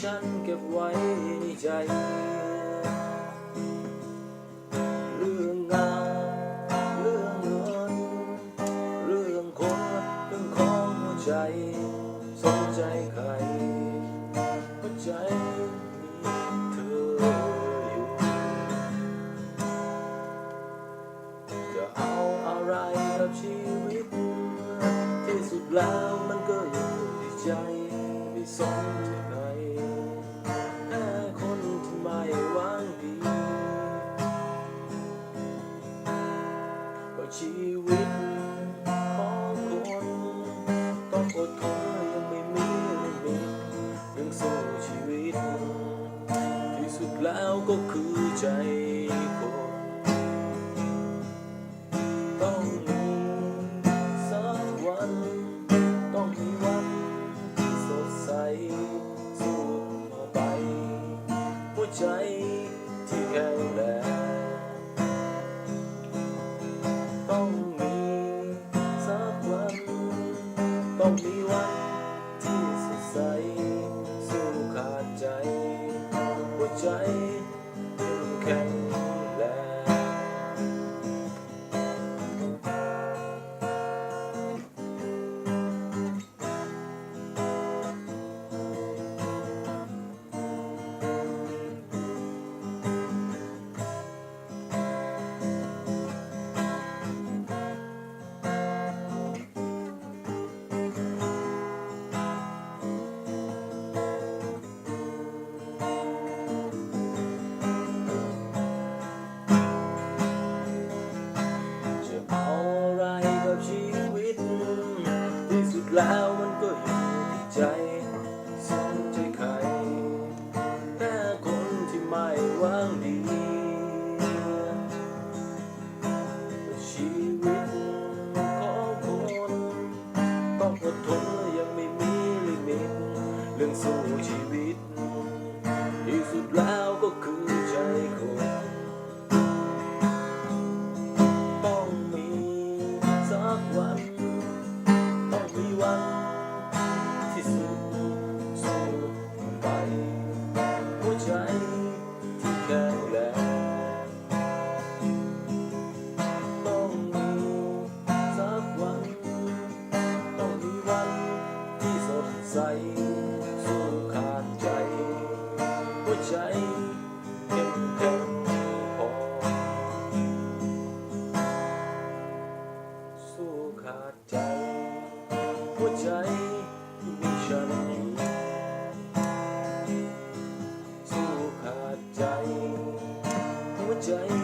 ฉันเก็บไว้ในใจเรื่องงานเรื่องเงิน เรื่องคนเรื่องของหัวใจ สนใจใครหัวใจเธออยู่จะเอาอะไรกับชีวิต ที่สุดแล้วมันก็อยู่ในใจไม่สน อดทนยังไม่มีลิมิหนึ่งสู่ชีวิต ที่สุดแล้วก็คือใจ sair. แล้วมันก็อยู่ที่ใจสนใจใครแต่คนที่ไม่หวังดี ชีวิตของคนต้องอดทนยังไม่มีลิมิต เรื่องสู้ชีวิต ที่สุดแล้ว join